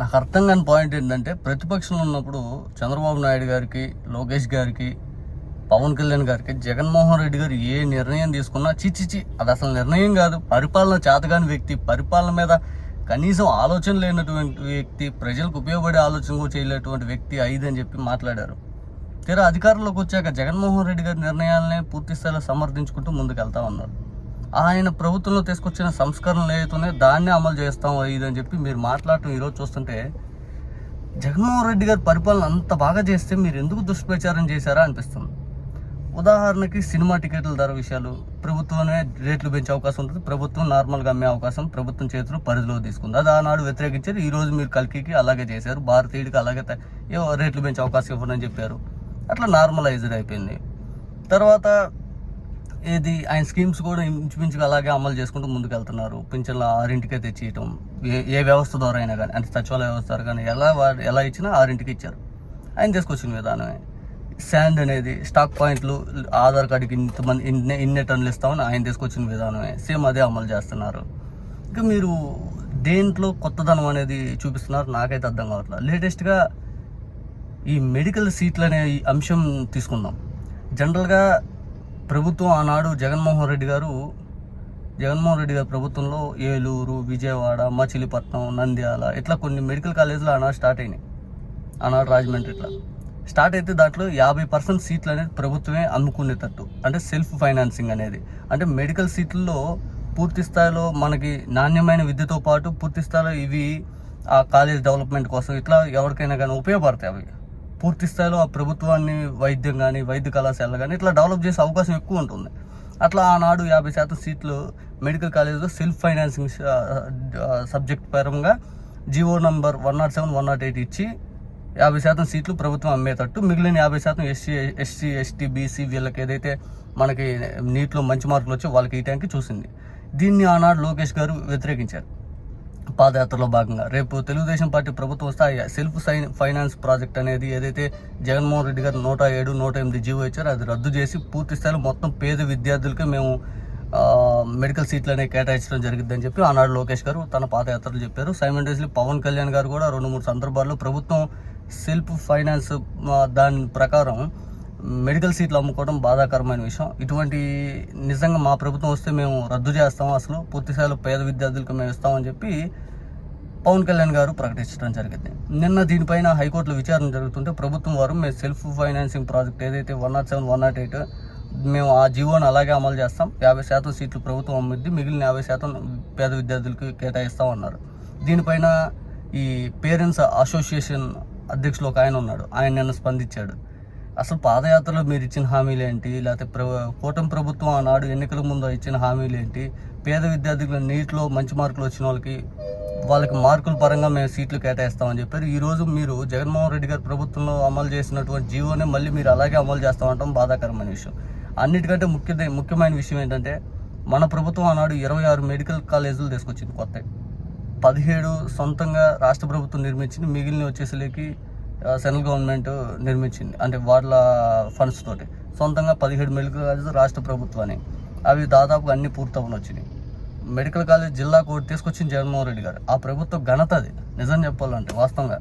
నాకు అర్థం కాని పాయింట్ ఏంటంటే ప్రతిపక్షంలో ఉన్నప్పుడు చంద్రబాబు నాయుడు గారికి లోకేష్ గారికి పవన్ కళ్యాణ్ గారికి జగన్మోహన్ రెడ్డి గారు ఏ నిర్ణయం తీసుకున్నా చిచ్చిచి అది అసలు నిర్ణయం కాదు. పరిపాలన చేతగాని వ్యక్తి పరిపాలన మీద కనీసం ఆలోచన లేనటువంటి వ్యక్తి ప్రజలకు ఉపయోగపడే ఆలోచన కూడా చేయలేటువంటి వ్యక్తి ఐదు అని చెప్పి మాట్లాడారు. తీరా అధికారంలోకి వచ్చాక జగన్మోహన్ రెడ్డి గారి నిర్ణయాలనే పూర్తి స్థాయిలో సమర్థించుకుంటూ ముందుకెళ్తా ఉన్నారు ఆయన ప్రభుత్వంలో తీసుకొచ్చిన సంస్కరణలు ఏవైతున్నాయో దాన్నే అమలు చేస్తాం ఇది అని చెప్పి మీరు మాట్లాడటం ఈరోజు చూస్తుంటే జగన్మోహన్ రెడ్డి గారి పరిపాలన అంత బాగా చేస్తే మీరు ఎందుకు దుష్ప్రచారం చేశారా అనిపిస్తుంది. ఉదాహరణకి సినిమా టికెట్ల ధర విషయాలు ప్రభుత్వమే రేట్లు పెంచే అవకాశం ఉంటుంది ప్రభుత్వం నార్మల్గా అమ్మే అవకాశం ప్రభుత్వం చేతులు పరిధిలో తీసుకుంది. అది ఆనాడు వ్యతిరేకించారు ఈరోజు మీరు కల్కికి అలాగే చేశారు భారతీయుడికి అలాగే రేట్లు పెంచే అవకాశం ఇవ్వనని చెప్పారు. అట్లా నార్మలైజ్డ్ అయిపోయింది. తర్వాత ఏది ఆయన స్కీమ్స్ కూడా ఇంచుమించుగా అలాగే అమలు చేసుకుంటూ ముందుకు వెళ్తున్నారు పింఛన్లు ఆరింటికే తెచ్చేయటం ఏ ఏ వ్యవస్థ ద్వారా అయినా కానీ అంటే సచివాలయ వ్యవస్థ ద్వారా కానీ ఎలా వా- ఎలా ఇచ్చినా ఆరింటికి ఇచ్చారు. ఆయన తీసుకొచ్చిన విధానమే. శాండ్ అనేది స్టాక్ పాయింట్లు ఆధార్ కార్డుకి ఇంతమంది ఇన్ని ఇన్ని టన్నులు ఇస్తామని ఆయన తీసుకొచ్చిన విధానమే. సేమ్ అదే అమలు చేస్తున్నారు. ఇంకా మీరు దేంట్లో కొత్తదనం అనేది చూపిస్తున్నారు? నాకైతే అర్థం కావట్లేదు. లేటెస్ట్గా ఈ మెడికల్ సీట్లు అనే అంశం తీసుకుందాం. జనరల్గా ప్రభుత్వం ఆనాడు జగన్మోహన్ రెడ్డి గారు జగన్మోహన్ రెడ్డి గారి ప్రభుత్వంలో ఏలూరు విజయవాడ మచిలీపట్నం నంద్యాల ఇట్లా కొన్ని మెడికల్ కాలేజీలు ఆనాడు స్టార్ట్ అయినాయి. ఆనాడు రాజమండ్రి ఇట్లా. స్టార్ట్ అయితే దాంట్లో యాభై పర్సెంట్ సీట్లు అనేది ప్రభుత్వమే అమ్ముకునేటట్టు అంటే సెల్ఫ్ ఫైనాన్సింగ్ అనేది. అంటే మెడికల్ సీట్లలో పూర్తి స్థాయిలో మనకి నాణ్యమైన విద్యతో పాటు పూర్తి స్థాయిలో ఇవి ఆ కాలేజ్ డెవలప్మెంట్ కోసం ఇట్లా ఎవరికైనా కానీ ఉపయోగపడతాయి అవి. పూర్తి స్థాయిలో ఆ ప్రభుత్వాన్ని వైద్యం కానీ వైద్య కళాశాలలు కానీ ఇట్లా డెవలప్ చేసే అవకాశం ఎక్కువ ఉంటుంది. అట్లా ఆనాడు యాభై శాతం సీట్లు మెడికల్ కాలేజ్లో సెల్ఫ్ ఫైనాన్సింగ్ సబ్జెక్ట్ పరంగా GO number one nought seven one nought eight ఇచ్చి యాభై శాతం సీట్లు ప్రభుత్వం అమ్మేటట్టు మిగిలిన యాభై శాతం ఎస్సీ ఎస్సీ ఎస్టీ బీసీ వీళ్ళకి ఏదైతే మనకి నీటిలో మంచి మార్కులు వచ్చో వాళ్ళకి ఈ టైంకి చూసింది. దీన్ని ఆనాడు లోకేష్ గారు వ్యతిరేకించారు. పాదయాత్రలో భాగంగా రేపు తెలుగుదేశం పార్టీ ప్రభుత్వం స్థాయి సెల్ఫ్ సైన్ ఫైనాన్స్ ప్రాజెక్ట్ అనేది ఏదైతే జగన్మోహన్ రెడ్డి గారు నూట ఏడు నూట ఎనిమిది జీవో ఇచ్చారో అది రద్దు చేసి పూర్తి స్థాయిలో మొత్తం పేద విద్యార్థులకే మేము మెడికల్ సీట్లు అనేవి కేటాయించడం జరిగిద్దని చెప్పి ఆనాడు లోకేష్ గారు తన పాదయాత్రలు చెప్పారు. సైమంటేస్లీ పవన్ కళ్యాణ్ గారు కూడా రెండు మూడు సందర్భాల్లో ప్రభుత్వం సెల్ఫ్ ఫైనాన్స్ దాని ప్రకారం మెడికల్ సీట్లు అమ్ముకోవడం బాధాకరమైన విషయం. ఇటువంటి నిజంగా మా ప్రభుత్వం వస్తే మేము రద్దు చేస్తాం అసలు. పూర్తిస్థాయిలో పేద విద్యార్థులకు మేము ఇస్తామని చెప్పి పవన్ కళ్యాణ్ గారు ప్రకటించడం జరిగింది. నిన్న దీనిపైన హైకోర్టులో విచారణ జరుగుతుంటే ప్రభుత్వం వారు మేము సెల్ఫ్ ఫైనాన్సింగ్ ప్రాజెక్ట్ ఏదైతే one nought seven one nought eight మేము ఆ జీవోని అలాగే అమలు చేస్తాం. యాభై శాతం సీట్లు ప్రభుత్వం అమ్మిద్ది మిగిలిన యాభై శాతం పేద విద్యార్థులకు కేటాయిస్తాం అన్నారు. దీనిపైన ఈ పేరెంట్స్ అసోసియేషన్ అధ్యక్షులు ఒక ఆయన ఉన్నాడు. ఆయన నిన్న స్పందించాడు. అసలు పాదయాత్రలో మీరు ఇచ్చిన హామీలు ఏంటి? లేకపోతే ప్ర కూటమి ప్రభుత్వం ఆనాడు ఎన్నికల ముందు ఇచ్చిన హామీలు ఏంటి? పేద విద్యార్థులు నీటిలో మంచి మార్కులు వచ్చిన వాళ్ళకి వాళ్ళకి మార్కుల పరంగా మేము సీట్లు కేటాయిస్తామని చెప్పారు. ఈరోజు మీరు జగన్మోహన్ రెడ్డి గారి ప్రభుత్వంలో అమలు చేసినటువంటి జీవోనే మళ్ళీ మీరు అలాగే అమలు చేస్తామంటాం బాధాకరమైన విషయం. అన్నిటికంటే ముఖ్య ముఖ్యమైన విషయం ఏంటంటే మన ప్రభుత్వం ఆనాడు ఇరవై ఆరు మెడికల్ కాలేజీలు తీసుకొచ్చింది కొత్త. పదిహేడు సొంతంగా రాష్ట్ర ప్రభుత్వం నిర్మించింది మిగిలిన వచ్చేసరికి సెంట్రల్ గవర్నమెంట్ నిర్మించింది. అంటే వాళ్ళ ఫండ్స్ తోటి. సొంతంగా పదిహేడు మెడికల్ కాలేజెస్ రాష్ట్ర ప్రభుత్వాన్ని. అవి దాదాపుగా అన్ని పూర్తవని వచ్చినాయి. మెడికల్ కాలేజ్ జిల్లా కోర్టు తీసుకొచ్చింది జగన్మోహన్ రెడ్డి గారు. ఆ ప్రభుత్వ ఘనత అది. నిజం చెప్పాలంటే వాస్తవంగా.